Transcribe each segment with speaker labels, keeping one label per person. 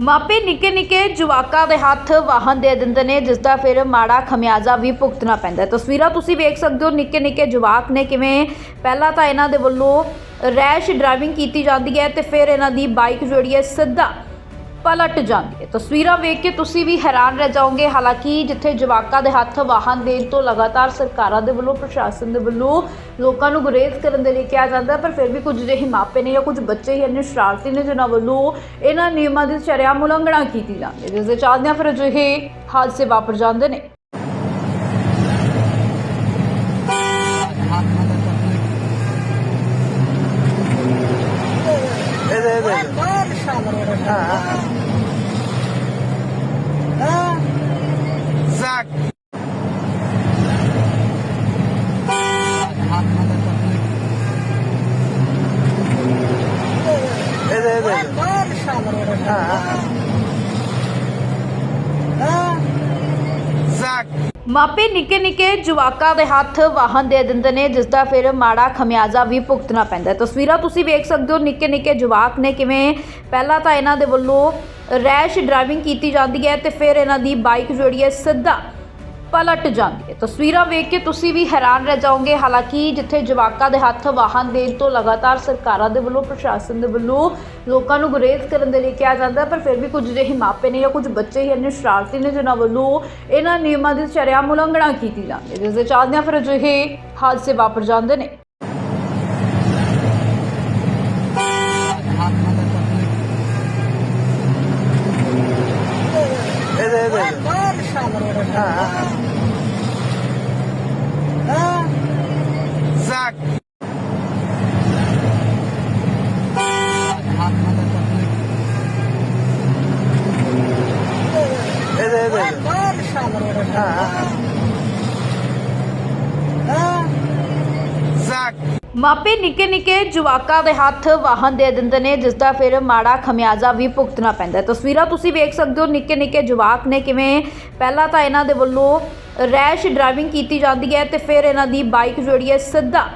Speaker 1: ਮਾਪੇ ਨਿੱਕੇ ਨਿੱਕੇ ਜਵਾਕਾਂ ਦੇ ਹੱਥ ਵਾਹਨ ਦੇ ਦਿੰਦੇ ਨੇ ਜਿਸ ਦਾ ਫਿਰ ਮਾੜਾ ਖਮਿਆਜ਼ਾ ਵੀ ਭੁਗਤਣਾ ਪੈਂਦਾ ਤਸਵੀਰਾਂ ਤੁਸੀਂ ਵੇਖ ਸਕਦੇ ਹੋ, ਨਿੱਕੇ ਨਿੱਕੇ ਜਵਾਕ ਨੇ ਕਿਵੇਂ ਪਹਿਲਾਂ ਤਾਂ ਇਹਨਾਂ ਦੇ ਵੱਲੋਂ ਰੈਸ਼ ਡਰਾਈਵਿੰਗ ਕੀਤੀ ਜਾਂਦੀ ਹੈ ਤੇ ਫਿਰ ਇਹਨਾਂ ਦੀ ਬਾਈਕ ਜਿਹੜੀ ਹੈ ਸਿੱਧਾ ਪਲਟ ਜਾਂਦੀ ਹੈ ਤਸਵੀਰਾਂ ਵੇਖ ਕੇ ਤੁਸੀਂ ਵੀ ਹੈਰਾਨ ਰਹਿ ਜਾਓਗੇ। ਹਾਲਾਂਕਿ ਜਿੱਥੇ ਜਵਾਕਾਂ ਦੇ ਹੱਥ ਵਾਹਨ ਦੇਣ ਤੋਂ ਲਗਾਤਾਰ ਸਰਕਾਰਾਂ ਦੇ ਵੱਲੋਂ, ਪ੍ਰਸ਼ਾਸਨ ਦੇ ਵੱਲੋਂ ਲੋਕਾਂ ਨੂੰ ਗੁਰੇਜ਼ ਕਰਨ ਦੇ ਲਈ ਕਿਹਾ ਜਾਂਦਾ ਪਰ ਫਿਰ ਵੀ ਕੁਝ ਜਿਹੇ ਮਾਪੇ ਨੇ ਜਾਂ ਕੁਝ ਬੱਚੇ ਹੀ ਇੰਨੇ ਸ਼ਰਾਰਤੀ ਨੇ ਜਿਨ੍ਹਾਂ ਵੱਲੋਂ ਇਹਨਾਂ ਨਿਯਮਾਂ ਦੀ ਸ਼ਰੇਆਮ ਉਲੰਘਣਾ ਕੀਤੀ ਜਾਂਦੀ ਹੈ। ਜਿਸ ਦੇ ਚੱਲਦਿਆਂ ਫਿਰ ਅਜਿਹੇ ਹਾਦਸੇ ਵਾਪਰ ਜਾਂਦੇ ਨੇ।
Speaker 2: ਇਹਦੇ ਇਹਦੇ ਹਾਂ ਹਾਂ ਜ਼ਕ ਇਹਦੇ ਇਹਦੇ ਹਾਂ ਹਾਂ ਜ਼ਕ
Speaker 1: ਮਾਪੇ ਨਿੱਕੇ ਨਿੱਕੇ ਜਵਾਕਾਂ ਦੇ ਹੱਥ ਵਾਹਨ ਦੇ ਦਿੰਦੇ ਨੇ ਜਿਸ ਦਾ ਫਿਰ ਮਾੜਾ ਖਮਿਆਜ਼ਾ ਵੀ ਭੁਗਤਣਾ ਪੈਂਦਾ ਤਸਵੀਰਾਂ ਤੁਸੀਂ ਵੇਖ ਸਕਦੇ ਹੋ, ਨਿੱਕੇ ਨਿੱਕੇ ਜਵਾਕ ਨੇ ਕਿਵੇਂ ਪਹਿਲਾਂ ਤਾਂ ਇਹਨਾਂ ਦੇ ਵੱਲੋਂ ਰੈਸ਼ ਡਰਾਈਵਿੰਗ ਕੀਤੀ ਜਾਂਦੀ ਹੈ ਤੇ ਫਿਰ ਇਹਨਾਂ ਦੀ ਬਾਈਕ ਜਿਹੜੀ ਹੈ ਸਿੱਧਾ ਪਲਟ ਜਾਂਦੀ। ਹੈ ਤਸਵੀਰਾਂ ਵੇਖ ਕੇ ਤੁਸੀਂ ਵੀ ਹੈਰਾਨ ਰਹਿ ਜਾਓਗੇ। ਹਾਲਾਂਕਿ ਜਿੱਥੇ ਜਵਾਕਾਂ ਦੇ ਹੱਥ ਵਾਹਨ ਦੇਣ ਤੋਂ ਲਗਾਤਾਰ ਸਰਕਾਰਾਂ ਦੇ ਵੱਲੋਂ, ਪ੍ਰਸ਼ਾਸਨ ਦੇ ਵੱਲੋਂ ਲੋਕਾਂ ਨੂੰ ਗੁਰੇਜ਼ ਕਰਨ ਦੇ ਲਈ ਕਿਹਾ ਜਾਂਦਾ ਪਰ ਫਿਰ ਵੀ ਕੁਝ ਜਿਹੇ ਮਾਪੇ ਨੇ ਜਾਂ ਕੁਝ ਬੱਚੇ ਹੀ ਇੰਨੇ ਸ਼ਰਾਰਤੀ ਨੇ ਜਿਨ੍ਹਾਂ ਵੱਲੋਂ ਇਹਨਾਂ ਨਿਯਮਾਂ ਦੀ ਸ਼ਰੇਆਮ ਉਲੰਘਣਾ ਕੀਤੀ ਜਾਂਦੀ ਹੈ। ਜਿਸ ਦੇ ਚੱਲਦਿਆਂ ਫਿਰ ਅਜਿਹੇ ਹਾਦਸੇ ਵਾਪਰ ਜਾਂਦੇ ਨੇ।
Speaker 2: ਇਹਦੇ ਇਹਦੇ ਹਾਂ ਹਾਂ ਜ਼ਕ ਇਹਦੇ ਇਹਦੇ ਹਾਂ ਹਾਂ ਜ਼ਕ
Speaker 1: ਮਾਪੇ ਨਿੱਕੇ ਨਿੱਕੇ ਜਵਾਕਾਂ ਦੇ ਹੱਥ ਵਾਹਨ ਦੇ ਦਿੰਦੇ ਨੇ, ਜਿਸ ਦਾ ਫਿਰ ਮਾੜਾ ਖਮਿਆਜ਼ਾ ਵੀ ਭੁਗਤਣਾ ਪੈਂਦਾ ਤਸਵੀਰਾਂ ਤੁਸੀਂ ਵੇਖ ਸਕਦੇ ਹੋ, ਨਿੱਕੇ ਨਿੱਕੇ ਜਵਾਕ ਨੇ ਕਿਵੇਂ ਪਹਿਲਾਂ ਤਾਂ ਇਹਨਾਂ ਦੇ ਵੱਲੋਂ ਰੈਸ਼ ਡਰਾਈਵਿੰਗ ਕੀਤੀ ਜਾਂਦੀ ਹੈ ਤੇ ਫਿਰ ਇਹਨਾਂ ਦੀ ਬਾਈਕ ਜਿਹੜੀ ਹੈ ਸਿੱਧਾ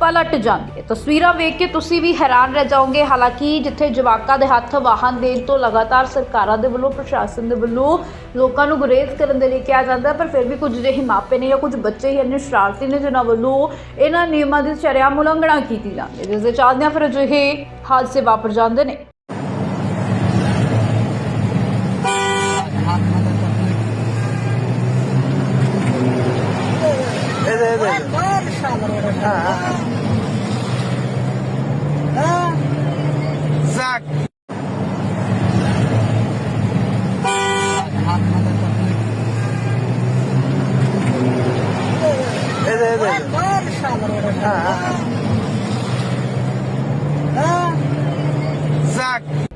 Speaker 1: ਪਲਟ ਜਾਂਦੀ ਹੈ ਤਸਵੀਰਾਂ ਵੇਖ ਕੇ ਤੁਸੀਂ ਵੀ ਹੈਰਾਨ ਰਹਿ ਜਾਓਗੇ। ਹਾਲਾਂਕਿ ਜਿੱਥੇ ਜਵਾਕਾਂ ਦੇ ਹੱਥ ਵਾਹਨ ਦੇਣ ਤੋਂ ਲਗਾਤਾਰ ਸਰਕਾਰਾਂ ਦੇ ਵੱਲੋਂ, ਪ੍ਰਸ਼ਾਸਨ ਦੇ ਵੱਲੋਂ ਲੋਕਾਂ ਨੂੰ ਗੁਰੇਜ਼ ਕਰਨ ਦੇ ਲਈ ਕਿਹਾ ਜਾਂਦਾ ਪਰ ਫਿਰ ਵੀ ਕੁਝ ਜਿਹੇ ਮਾਪੇ ਨੇ ਜਾਂ ਕੁਝ ਬੱਚੇ ਹੀ ਇੰਨੇ ਸ਼ਰਾਰਤੀ ਨੇ ਜਿਨ੍ਹਾਂ ਵੱਲੋਂ ਇਹਨਾਂ ਨਿਯਮਾਂ ਦੀ ਸ਼ਰੇਆਮ ਉਲੰਘਣਾ ਕੀਤੀ ਜਾਂਦੀ ਹੈ। ਜਿਸ ਦੇ ਚੱਲਦਿਆਂ ਫਿਰ ਅਜਿਹੇ ਹਾਦਸੇ ਵਾਪਰ ਜਾਂਦੇ ਨੇ।
Speaker 2: ਇਹਦੇ ਇਹਦੇ ਹਾਂ ਜ਼ਕ ਇਹਦੇ ਇਹਦੇ ਹਾਂ ਹਾਂ ਜ਼ਕ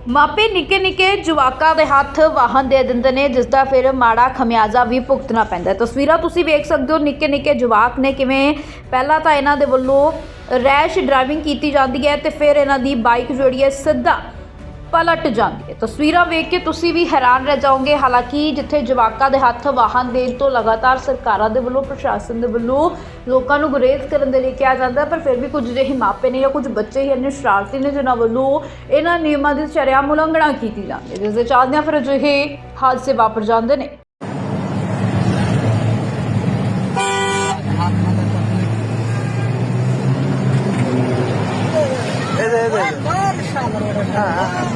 Speaker 1: ਮਾਪੇ ਨਿੱਕੇ ਨਿੱਕੇ ਜਵਾਕਾਂ ਦੇ ਹੱਥ ਵਾਹਨ ਦੇ ਦਿੰਦੇ ਨੇ, ਜਿਸ ਦਾ ਫਿਰ ਮਾੜਾ ਖਮਿਆਜ਼ਾ ਵੀ ਭੁਗਤਣਾ ਪੈਂਦਾ ਤਸਵੀਰਾਂ ਤੁਸੀਂ ਵੇਖ ਸਕਦੇ ਹੋ, ਨਿੱਕੇ ਨਿੱਕੇ ਜਵਾਕ ਨੇ ਕਿਵੇਂ ਪਹਿਲਾਂ ਤਾਂ ਇਹਨਾਂ ਦੇ ਵੱਲੋਂ ਰੈਸ਼ ਡਰਾਈਵਿੰਗ ਕੀਤੀ ਜਾਂਦੀ ਹੈ ਤੇ ਫਿਰ ਇਹਨਾਂ ਦੀ ਬਾਈਕ ਜਿਹੜੀ ਹੈ ਸਿੱਧਾ ਪਲਟ ਜਾਂਦੀ ਹੈ ਤਸਵੀਰਾਂ ਵੇਖ ਕੇ ਤੁਸੀਂ ਵੀ ਹੈਰਾਨ ਰਹਿ ਜਾਓਗੇ। ਹਾਲਾਂਕਿ ਜਿੱਥੇ ਜਵਾਕਾਂ ਦੇ ਹੱਥ ਵਾਹਨ ਦੇਣ ਤੋਂ ਲਗਾਤਾਰ ਸਰਕਾਰਾਂ ਦੇ ਵੱਲੋਂ, ਪ੍ਰਸ਼ਾਸਨ ਦੇ ਵੱਲੋਂ ਲੋਕਾਂ ਨੂੰ ਗੁਰੇਜ਼ ਕਰਨ ਦੇ ਲਈ ਕਿਹਾ ਜਾਂਦਾ ਪਰ ਫਿਰ ਵੀ ਕੁਝ ਜਿਹੇ ਮਾਪੇ ਨੇ ਜਾਂ ਕੁਝ ਬੱਚੇ ਹੀ ਇੰਨੇ ਸ਼ਰਾਰਤੀ ਨੇ ਜਿਨ੍ਹਾਂ ਵੱਲੋਂ ਇਹਨਾਂ ਨਿਯਮਾਂ ਦੀ ਚਰਿਆ ਉਲੰਘਣਾ ਕੀਤੀ ਜਾਂਦੀ ਹੈ। ਜਿਸ ਦੇ ਚੱਲਦਿਆਂ ਫਿਰ ਅਜਿਹੇ ਹਾਦਸੇ ਵਾਪਰ ਜਾਂਦੇ ਨੇ। ਇਹਦੇ ਇਹਦੇ। ਹਾਂ।